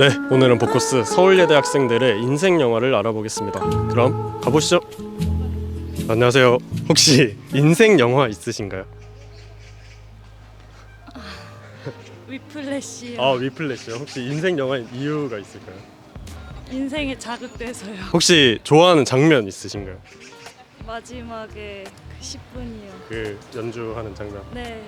네, 오늘은 복코스 서울예대 학생들의 인생 영화를 알아보겠습니다. 그럼 가보시죠. 안녕하세요. 혹시 인생 영화 있으신가요? 위플래시요. 아, 위플래시요. 혹시 인생 영화인 이유가 있을까요? 인생에 자극돼서요. 혹시 좋아하는 장면 있으신가요? 마지막에 그 10분이요. 그 연주하는 장면. 네.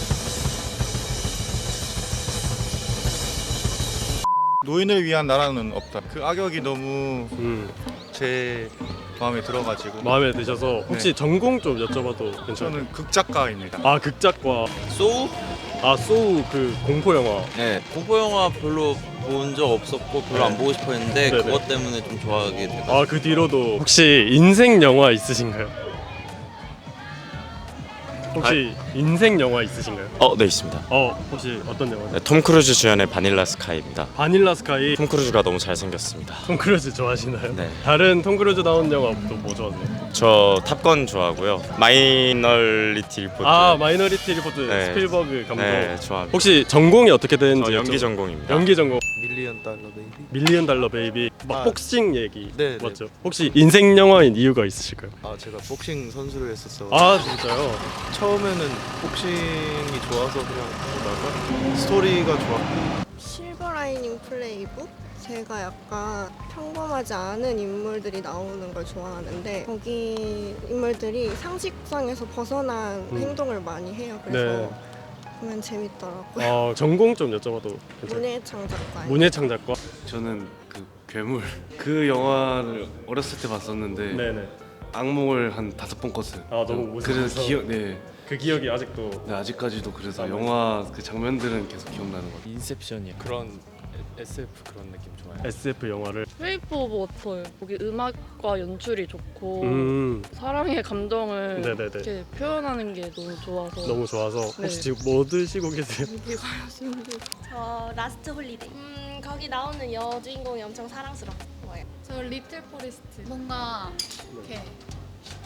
노인을 위한 나라는 없다. 그 악역이 너무 음, 제 마음에 들어가지고 마음에 드셔서 혹시 전공 좀 여쭤봐도 괜찮아요? 저는 극작가입니다. 아, 극작과 소우? 아, 소우 그 공포 영화. 네 공포 영화 별로 본 적 없었고 별로 네. 안 보고 싶어 했는데 네네. 그것 때문에 좀 좋아하게 돼가지고 아, 그 뒤로도 혹시 인생 영화 있으신가요? 혹시 인생 영화 있으신가요? 어, 네 있습니다. 어, 혹시 어떤 영화? 네, 톰 크루즈 주연의 바닐라 스카이입니다. 바닐라 스카이 톰 크루즈가 너무 잘생겼습니다. 톰 크루즈 좋아하시나요? 네. 다른 톰 크루즈 나온 영화 또 뭐 좋아하세요? 저 탑건 좋아하고요. 마이너리티 리포트. 아 마이너리티 리포트 네. 스필버그 감독 네, 좋아합니다. 혹시 전공이 어떻게 되는지 저 연기 여쭤- 전공입니다. 연기 전공 밀리언 달러 베이비 밀리언 달러 베이비 막 아, 복싱 얘기 네, 네. 맞죠? 혹시 인생 영화인 이유가 있으실까요? 아 제가 복싱 선수를 했었어 아 진짜요? 처음에는 복싱이 좋아서 그냥 보다가 스토리가 좋았고 실버라이닝 플레이북? 제가 약간 평범하지 않은 인물들이 나오는 걸 좋아하는데 거기 인물들이 상식상에서 벗어난 음. 행동을 많이 해요. 그래서 네. 보면 재밌더라고요. 어, 전공 좀 여쭤봐도 괜찮아요? 문예창 작가. 문예창 작가 저는 그 괴물 그 영화를 어렸을 때 봤었는데 네네 악몽을 한 다섯 번 꿨어요. 아, 너무 무서워서. 그래서 기억 네. 그 기억이 아직도 네 아직까지도 그래서 아, 영화 그 장면들은 계속 기억나는 것 같아요. 인셉션이요. 그런 SF 그런 느낌 좋아해요. SF 영화를 쉐이프 오브 워터요. 거기 음악과 연출이 좋고 음 사랑의 감정을 네네네 이렇게 표현하는 게 너무 좋아서 너무 좋아서 네. 혹시 지금 뭐 드시고 계세요? 저 라스트 홀리데이. 음 거기 나오는 여주인공이 엄청 사랑스러워요. 저 리틀 포레스트 뭔가 이렇게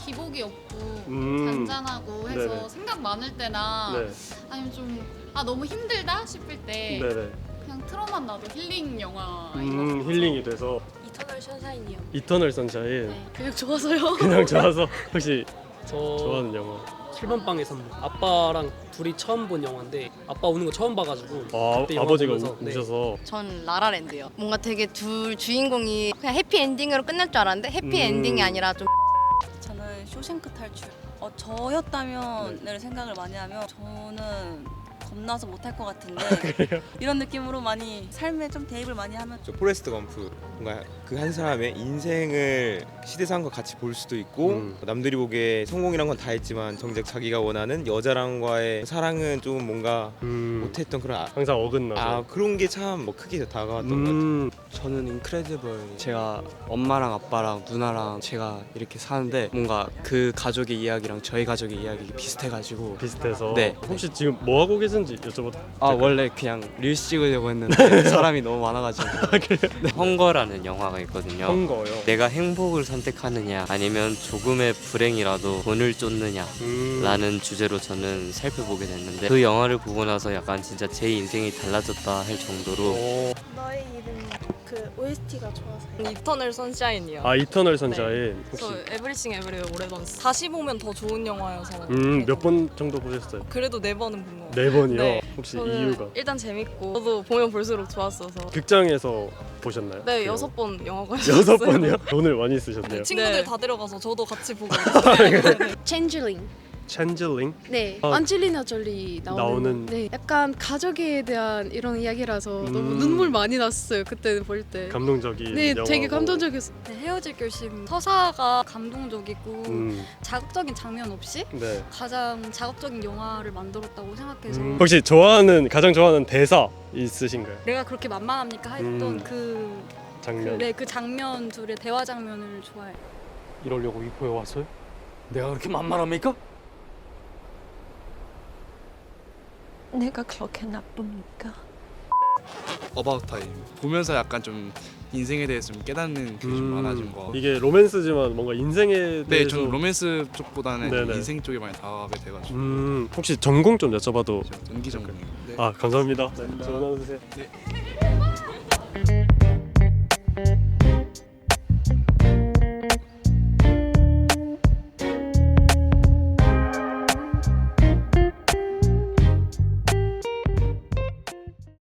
기복이 없고 음 잔잔하고 해서 네네. 생각 많을 때나 네 아니면 좀 아 너무 힘들다 싶을 때 네네 그냥 틀어만 놔도 힐링 영화인 음것 같아서 힐링이 돼서 이터널 션샤인이요. 이터널 선샤인 네. 그냥 좋아서요. 그냥 좋아서 혹시 저 좋아하는 영화 7번 방의 선물. 아빠랑 둘이 처음 본 영화인데 아빠 우는 거 처음 봐가지고 아, 그때 영화 아버지가 보면서, 우, 네. 우셔서 전 라라랜드요. 뭔가 되게 둘 주인공이 그냥 해피 엔딩으로 끝날 줄 알았는데 해피 음. 엔딩이 아니라 좀 쇼생크 탈출. 어, 저였다면을 생각을 많이 하면 저는 겁나서 못할 것 같은데 이런 느낌으로 많이 삶에 좀 대입을 많이 하면 저 포레스트 검프 뭔가 그 한 사람의 인생을 시대상과 같이 볼 수도 있고 음. 남들이 보기에 성공이란 건 다 했지만 정작 자기가 원하는 여자랑과의 사랑은 좀 뭔가 음, 못했던 그런 아, 항상 어긋나서 아 그런 게 참 뭐 크게 다가왔던 것 같아요. 음, 저는 인크레디블. 제가 엄마랑 아빠랑 누나랑 제가 이렇게 사는데 뭔가 그 가족의 이야기랑 저희 가족의 이야기 비슷해가지고 비슷해서 네. 혹시 지금 뭐 하고 계신지 여쭤봐도 아 원래 그냥 릴스 찍으려고 했는데 사람이 너무 많아가지고. 헝거라는 영화가 있거든요. 한 거요. 내가 행복을 선택하느냐 아니면 조금의 불행이라도 돈을 쫓느냐 음, 라는 주제로 저는 살펴보게 됐는데 그 영화를 보고 나서 약간 진짜 제 인생이 달라졌다 할 정도로 어, 너의 이름 그 OST가 좋아서. 이터널 선샤인이요. 아 이터널 선샤인 혹시 에브리싱 에브리 오래 봤어요. 다시 보면 더 좋은 영화여서 음, 몇 번 정도 보셨어요? 그래도 네 번은 본 거. 네 번이요. 네. 혹시 저는 이유가 일단 재밌고 저도 보면 볼수록 좋았어서 극장에서 보셨나요? 네 그 여섯 번 영화관 여섯 번이요? 돈을 많이 쓰셨네요. 친구들 다 데려가서 저도 같이 보고 챈즐링 챈즐링 네 아, 안젤리나 졸리 나오는, 나오는- 네 약간 가족에 대한 이런 이야기라서 음. 너무 눈물 많이 났어요 그때 볼 때 감동적인 네 영화고. 되게 감동적이었어 네, 헤어질 결심 서사가 감동적이고 음, 자극적인 장면 없이 네. 가장 자극적인 영화를 만들었다고 생각해서 음, 혹시 좋아하는 가장 좋아하는 대사 있으신가요? 내가 그렇게 만만합니까 했던 음. 그, 장면. 네, 그 장면 둘의 대화 장면을 좋아해. 이러려고 이포에 왔어요? 내가 그렇게 만만합니까? 내가 그렇게 나쁩니까? 어바웃 타임 보면서 약간 좀 인생에 대해서 좀 깨닫는 게 좀 음, 많아진 거 이게 로맨스지만 뭔가 인생에 네, 대해서 저는 로맨스 쪽보다는 네네. 인생 쪽에 많이 다가가게 돼가지고 음, 혹시 전공 좀 여쭤봐도 연기 전공인데 아 감사합니다. 네, 하루 되세요. 네.